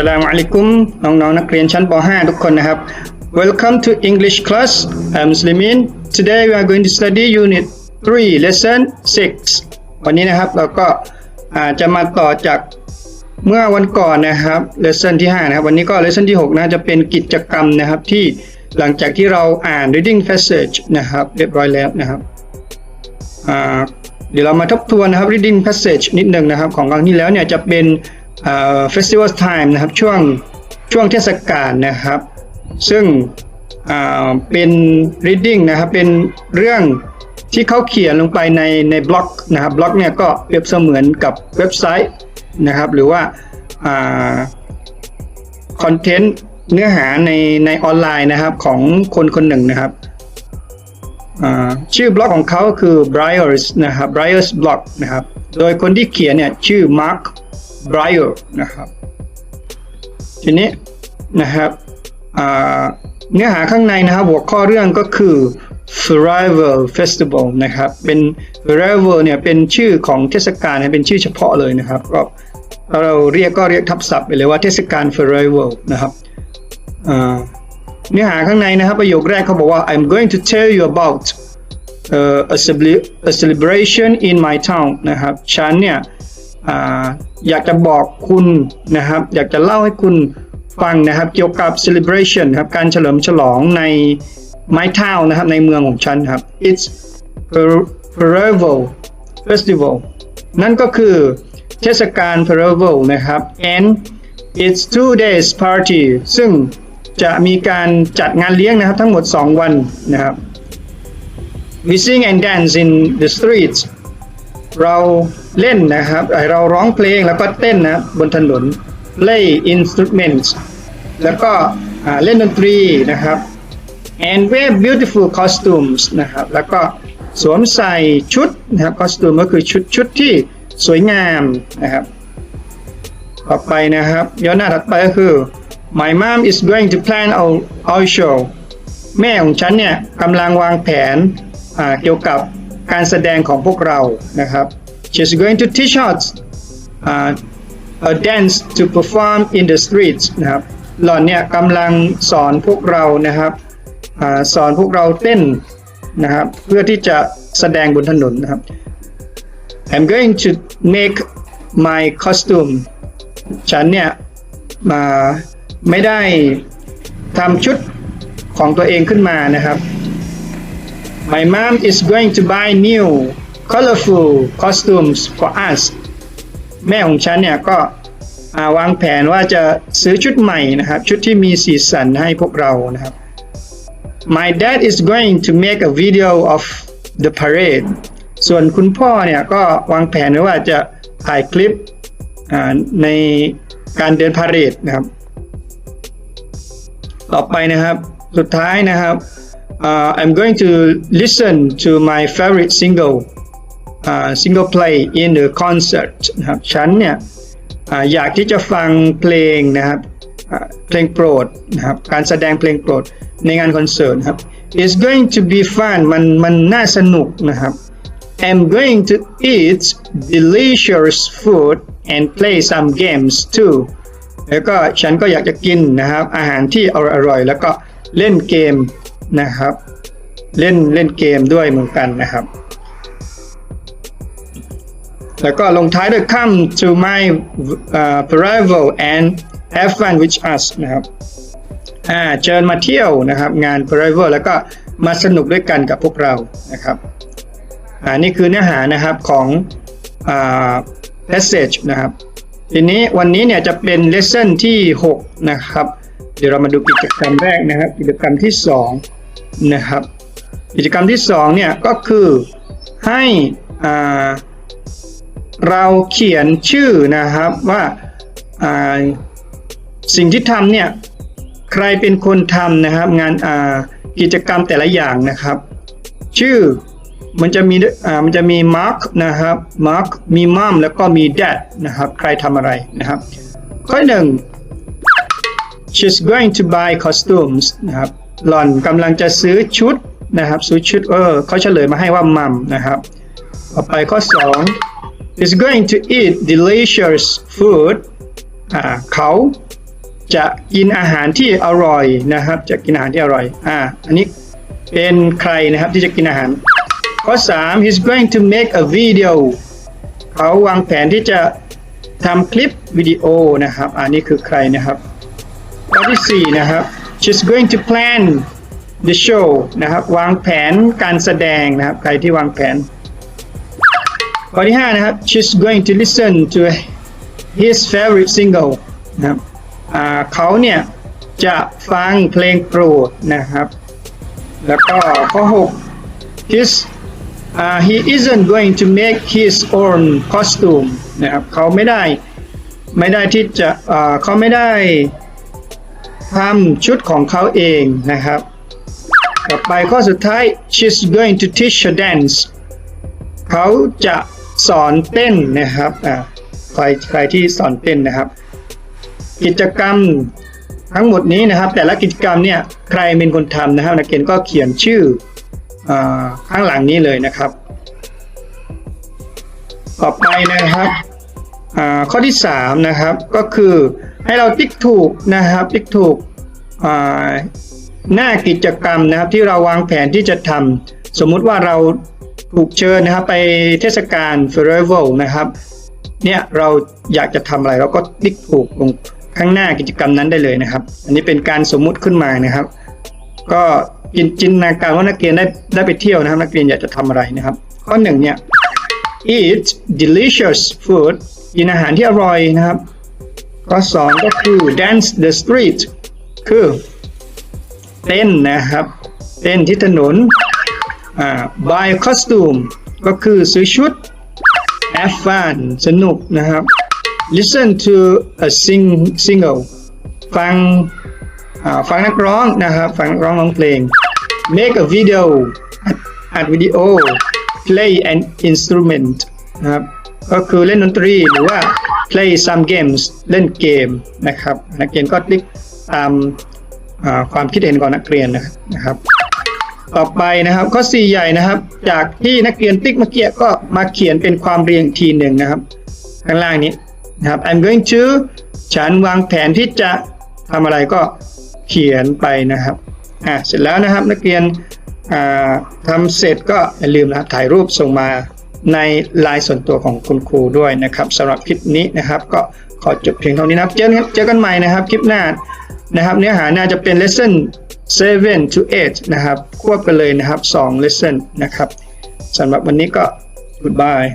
สลามอะลัยกุมน้องๆนักเรียนชั้นป .5 ทุกคนนะครับ Welcome to English class I'm Muslimin Today we are going to study unit 3 lesson 6 วันนี้นะครับเราก็าจะมาต่อจากเมื่อวันก่อนนะครับ lesson ที่ 5 นะครับ วันนี้ก็ lesson ที่ 6 นะจะเป็นกิจกรรมนะครับที่หลังจากที่เราอ่าน reading passage นะครับเรียบร้อยแล้วนะครับเดี๋ยวเรามาทบทวนนะครับ reading passage นิดหนึ่งนะครับ ของครั้งที่แล้วเนี่ยจะเป็น อ่า festival time นะครับช่วงช่วงเทศกาลนะครับ ซึ่งเป็น reading นะครับเป็นเรื่องที่เขาเขียนลงไปในในบล็อกนะครับบล็อกเนี่ยก็เปรียบเสมือนกับเว็บไซต์นะครับหรือว่าคอนเทนต์เนื้อหาในในออนไลน์นะครับของคนคนหนึ่งนะครับชื่อบล็อกของเขาคือ Briars นะครับ Briars Blog นะครับ โดยคนที่เขียนเนี่ยชื่อ Mark Brier นะครับ ทีนี้นะครับเนื้อหาข้างในนะครับ หัวข้อเรื่องก็คือ Forever Festival นะครับ เป็น Forever เนี่ยเป็นชื่อของเทศกาลนะเป็นชื่อเฉพาะเลยนะครับ ก็เราเรียกก็เรียกทับศัพท์ไปเลยว่าเทศกาล Forever นะครับเนื้อหาข้างในนะครับ ประโยคแรกเขาบอกว่า I'm going to tell you about uh, a, celebra- a celebration in my town นะครับ ฉันเนี่ย อยากจะบอกคุณนะครับ อยากจะเล่าให้คุณฟังนะครับ เกี่ยวกับ celebration ครับการเฉลิมฉลองใน my town นะครับในเมืองของฉันครับ it's Forever Festival นั่นก็คือเทศกาล Forever นะครับ and it's two days party ซึ่งจะมีการจัดงานเลี้ยงนะครับทั้งหมด 2 วันนะครับ we sing and dance in the streets เราเล่นนะครับเราร้องเพลงแล้วก็เต้นนะบนถนน play instruments แล้วก็เล่นดนตรีนะครับ and wear beautiful costumes นะครับ แล้วก็สวมใส่ชุดนะครับ costume ก็คือชุดชุดที่สวยงามนะครับ ต่อไปนะครับย้อนหน้าถัดไปก็คือ my mom is going to plan our our show แม่ของฉันเนี่ยกำลังวางแผนเกี่ยวกับ การแสดงของพวกเรานะครับ she's going to teach us uh, a dance to perform in the streets นะครับหล่อนเนี่ยกำลังสอนพวกเรานะครับอสอนพวกเราเต้นนะครับเพื่อที่จะแสดงบนถนนนะครับ I'm going to make my costume ฉันเนี่ยมาไม่ได้ทำชุดของตัวเองขึ้นมานะครับ My mom is going to buy new colorful costumes for us แม่ของฉันเนี่ยก็วางแผนว่าจะซื้อชุดใหม่นะครับ ชุดที่มีสีสันให้พวกเรานะครับ My dad is going to make a video of the parade ส่วนคุณพ่อเนี่ยก็วางแผนไว้ว่าจะถ่ายคลิปในการเดินพาเรดนะครับ ต่อไปนะครับ สุดท้ายนะครับ อ่า I'm going to listen to my favorite single อ่า single play in the concert นะครับฉันเนี่ยอ่าอยากที่จะฟังเพลงนะครับอ่าเพลงโปรดนะครับการแสดงเพลงโปรดในงานคอนเสิร์ตครับ It's going to be fun มันมันน่าสนุกนะครับ I'm going to eat delicious food and play some games too แล้วก็ฉันก็อยากจะกินนะครับอาหารที่อร่อยๆแล้วก็เล่นเกม นะครับ เล่นเล่นเกมด้วยเหมือนกันนะครับ แล้วก็ลงท้ายด้วย come to my uh, arrival and have fun with us นะครับอ่าเชิญมาเที่ยวนะครับ งาน arrival แล้วก็มาสนุกด้วยกันกับพวกเรานะครับอ่านี่คือเนื้อหานะครับของอ่า passage นะครับทีนี้วันนี้เนี่ยจะเป็น lesson ที่ 6 นะครับ เดี๋ยวเรามาดูกิจกรรมแรกนะครับ กิจกรรมที่ 2 นะครับ กิจกรรมที่2เนี่ยก็คือให้อ่าเราเขียนชื่อนะครับว่าสิ่งที่ทำเนี่ยใครเป็นคนทำนะครับงานกิจกรรมแต่ละอย่างนะครับ ชื่อมันจะมีมันจะมี mark นะครับ mark มี mom แล้วก็มี dad นะครับใครทำอะไรนะครับ ข้อหนึ่ง she's going to buy costumes นะครับ หล่อนกำลังจะซื้อชุดนะครับซื้อชุดเออเขาเฉลยมาให้ว่า mom นะครับต่อไปข้อ 2 is going to eat delicious food อ่าเขาจะกินอาหารที่อร่อยนะครับ จะกินอาหารที่อร่อยอ่าอันนี้เป็นใครนะครับที่จะกินอาหาร ข้อ 3 he's going to make a video เขาวางแผนที่จะทำคลิปวิดีโอนะครับ อันนี้คือใครนะครับ ข้อที่ 4 นะครับ she's going to plan the show นะครับ วางแผนการแสดงนะครับ ใครที่วางแผน ข้อที่ 5 นะครับ she's going to listen to his favorite single นะครับเขาเนี่ยจะฟังเพลงโปรดนะครับ แล้วก็ข้อ 6 his uh, he isn't going to make his own costume นะครับ เขาไม่ได้ ไม่ได้ที่จะเอ่อเขาไม่ได้ ทำชุดของเขาเองนะครับ ต่อไปข้อสุดท้าย she's going to teach her dance เขาจะสอนเต้นนะครับอ่าใครใครที่สอนเต้นนะครับ กิจกรรมทั้งหมดนี้นะครับ แต่ละกิจกรรมเนี่ยใครเป็นคนทำนะครับ นักเรียนก็เขียนชื่ออข้างหลังนี้เลยนะครับ ต่อไปนะครับ ข้อที่ 3 นะครับก็คือให้เราติ๊กถูกนะครับติ๊กถูกหน้ากิจกรรมนะครับที่เราวางแผนที่จะทำสมมุติว่าเราถูกเชิญนะครับไปเทศกาลเฟรเวลนะครับเนี่ยเราอยากจะทำอะไรเราก็ติ๊กถูกลงข้างหน้ากิจกรรมนั้นได้เลยนะครับ อันนี้เป็นการสมมุติขึ้นมานะครับ ก็จินตนาการว่านักเรียนได้ได้ไปเที่ยวนะครับ นักเรียนอยากจะทำอะไรนะครับ ข้อหนึ่งเนี่ย eat delicious food กินอาหารที่อร่อยนะครับ ข้อสองก็คือ dance the street คือ เต้นนะครับ เต้นที่ถนนอ่า buy costume ก็คือซื้อชุด have fun สนุกนะครับ listen to a sing single ฟังฟังนักร้องนะครับ ฟังนักร้องร้องเพลง make a video อัดวิดีโอ play an instrument นะครับ ก็คือเล่นดนตรีหรือว่า play some games เล่นเกมนะครับ นักเรียนก็ติ๊กตามความคิดเห็นของนักเรียนนะครับ ต่อไปนะครับข้อ 4 ใหญ่นะครับ จากที่นักเรียนติ๊กเมื่อกี้ก็มาเขียนเป็นความเรียงทีหนึ่งนะครับ ข้างล่างนี้นะครับ I'm going to ฉันวางแผนที่จะทำอะไรก็เขียนไปนะครับอ่าเสร็จแล้วนะครับนักเรียนทำเสร็จก็อย่าลืมนะถ่ายรูปส่งมา ในไลน์ส่วนตัวของคุณครูด้วยนะครับสำหรับคลิปนี้นะครับ ก็ขอจบเพียงเท่านี้นะครับ เจอกันเจอกันใหม่นะครับคลิปหน้านะครับ เนื้อหาน่าจะเป็น lesson 7 to 8 นะครับ ควบกันเลยนะครับ 2 lesson นะครับสำหรับวันนี้ก็ goodbye